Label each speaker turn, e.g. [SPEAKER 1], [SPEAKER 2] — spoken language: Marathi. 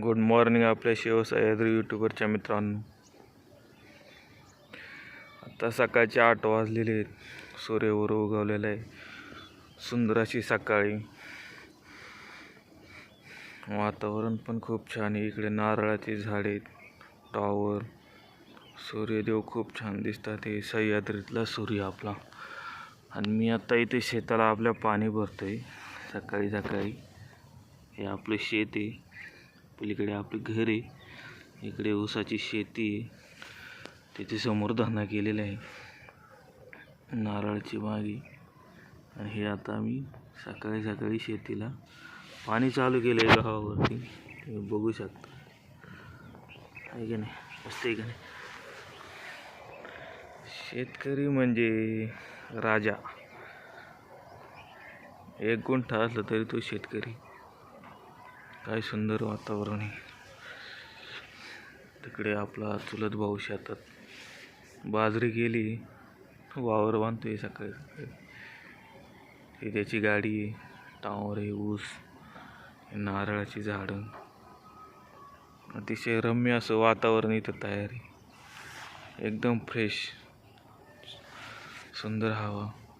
[SPEAKER 1] गुड मॉर्निंग आपल्या शिवसह्याद्री यूट्यूबरच्या मित्रांनो. आता सकाळचे आठ वाजलेले आहेत. सूर्यवर उगवलेला आहे. सुंदर अशी सकाळी. वातावरण पण खूप छान आहे. इकडे नारळाची झाडे टॉवर सूर्यदेव खूप छान दिसतात हे. सह्याद्रीतला सूर्य आपला. आणि मी आता इथे शेताला आपल्या पाणी भरतो आहे सकाळी सकाळी. हे आपलं शेत आहे. पलीकडे आपले घर आहे. इकडे ऊसाची शेती आहे. तिथे समोर धंदा केलेला आहे. नारळाची बागी. आणि हे आता आम्ही सकाळी सकाळी शेतीला पाणी चालू केलं आहे गावावरती. तुम्ही बघू शकता. आहे का नाही? असते का नाही? शेतकरी म्हणजे राजा. एक गुंठा असला तरी तो शेतकरी. काय सुंदर वातावरण आहे. तिकडे आपला चुलत भाऊ शेतात बाजरी गेली वावर बांधतोय सकाळी सकाळी. हे त्याची गाडी आहे. टावर आहे ऊस नारळाची झाडं. अतिशय रम्य असं वातावरण इथं तयार आहे. एकदम फ्रेश सुंदर हवा.